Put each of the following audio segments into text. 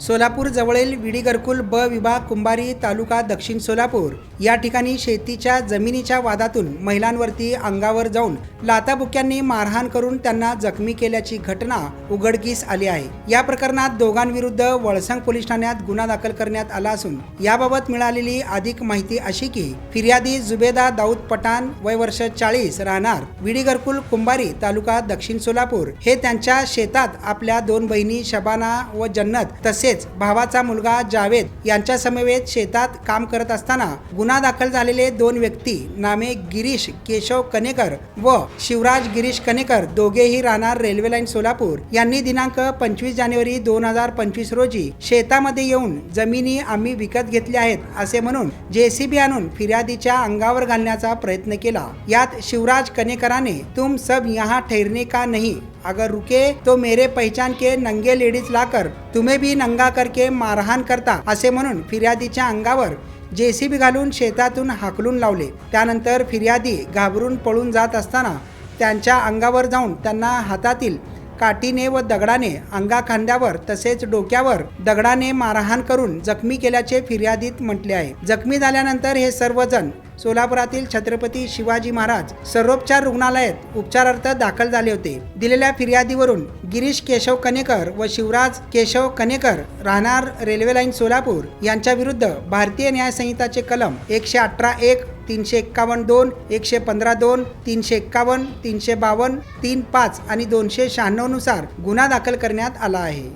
सोलापूर जवळील विडी ब विभाग कुंभारी तालुका दक्षिण सोलापूर. या ठिकाणी शेतीच्या जमिनीच्या वादातून महिलांवरती अंगावर जाऊन लाताबुक्यांनी मारहाण करून त्यांना जखमी केल्याची घटना उघडकीस आली आहे. या प्रकरणात दोघांविरुद्ध वळसंग पोलीस ठाण्यात गुन्हा दाखल करण्यात आला असून याबाबत मिळालेली अधिक माहिती अशी की फिर्यादी जुबेदा दाऊद पठाण वय वर्ष चाळीस राहणार विडीघरकुल कुंभारी तालुका दक्षिण सोलापूर. हे त्यांच्या शेतात आपल्या दोन बहिणी शबाना व जन्नत तसे तसेच भावाचा मुलगा जावेद यांच्या समवेत शेतात काम करत असताना गुन्हा दाखल झालेले दोन व्यक्ती नामे गिरीश केशव कनेकर व शिवराज गिरीश कनेकर दोघेही राहणार रेल्वे लाईन सोलापूर. यांनी दिनांक पंचवीस जानेवारी दोन हजार पंचवीस रोजी शेतामध्ये येऊन जमिनी आम्ही विकत घेतल्या आहेत असे म्हणून जेसीबी आणून फिर्यादीच्या अंगावर घालण्याचा प्रयत्न केला. यात शिवराज कनेकराने तुम सब यहाँ ठेरणे का नाही? अगर रुके तो मेरे पहचान के नंगे लेडीज लाकर तुम्ही भी नंगा करके मारहाण करता असे म्हणून फिर्यादीच्या अंगावर जेसीबी घालून शेतातून हाकलून लावले. त्यानंतर फिर्यादी घाबरून पळून जात असताना त्यांच्या अंगावर जाऊन त्यांना हातातील काठीने व दगडाने अंगाखांद्यावर तसेच डोक्यावर दगडाने मारहाण करून जखमी केल्याचे फिर्यादीत म्हटले आहे. जखमी झाल्यानंतर हे सर्वजण सोलापुरातील छत्रपती शिवाजी महाराज सर्वोपचार रुग्णालयात उपचारार्थ दाखल झाले होते. दिलेल्या फिर्यादीवरून गिरीश केशव कनेकर व शिवराज केशव कनेकर राहणार रेल्वे लाईन सोलापूर यांच्या विरुद्ध भारतीय न्याय संहिताचे कलम एकशे अठरा एक तीनशे एक्कावन्न दोन एकशे पंधरा दोन तीनशे एक्कावन्न तीनशे बावन्न तीन पाच आणि दोनशे शहाण्णवनुसार गुन्हा दाखल करण्यात आला आहे.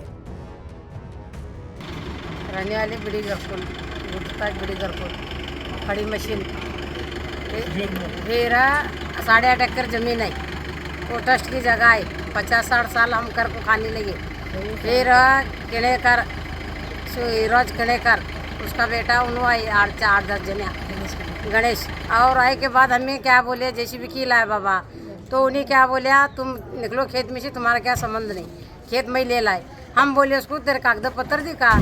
राणी आले बिड़ी घरकुल गुटका बिड़ी घरकुल खड़ी मशीन. मेरा साढ़े आठ एकड़ ज़मीन है वो ट्रस्ट की जगह है पचास साठ साल हम कर को खाने लगे फिर किणेकर सूरज किणेकर उसका बेटा उन्होंने आठ, चार दस जने। गणेश, और आए के बाद हमें क्या बोले जैसे भी की लाए बाबा। तो उन्हें क्या बोलिया तुम निकलो खेत में से, तुम्हारा क्या संबंध नहीं। खेत में ही ले लाए। हम बोले, उसको तेरे कागज़ पत्र दिखा।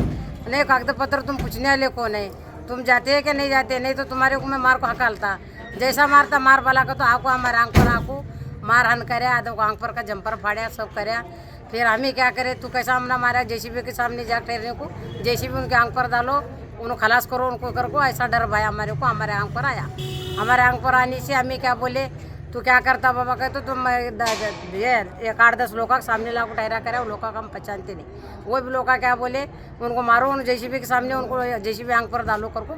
नहीं कागज़ पत्र तुम पूछने वाले कौन है? तुम जाते हैं कि नहीं जाते? नहीं तो तुम्हारे को मैं मार को हकालता जैसा मारता, मार वाला का तो आको हमारे आँख पर आको मार हन करे, आधो को आँख पर का जंपर फाड़ा, सब करे। फिर हम ही क्या करें? तू कैसा हमने मारा? जेसीबी के सामने जा ठहरने को। जेसीबी उनके आँख पर डालो। उनको खलास करो उनको कर को ऐसा डर भाया हमारे को हमारे आंख पर आया। हमारे आंख पर आने से हमें क्या बोले? तू क्या करता बाबा? कहते तुम ये एक आठ दस लोग सामने लाको ठहरा करे वो लोग का हम पहचानते नहीं। वो भी लोग क्या बोले? उनको मारो उन जेसीबी के सामने उनको जेसीबी आंख पर डालो कर को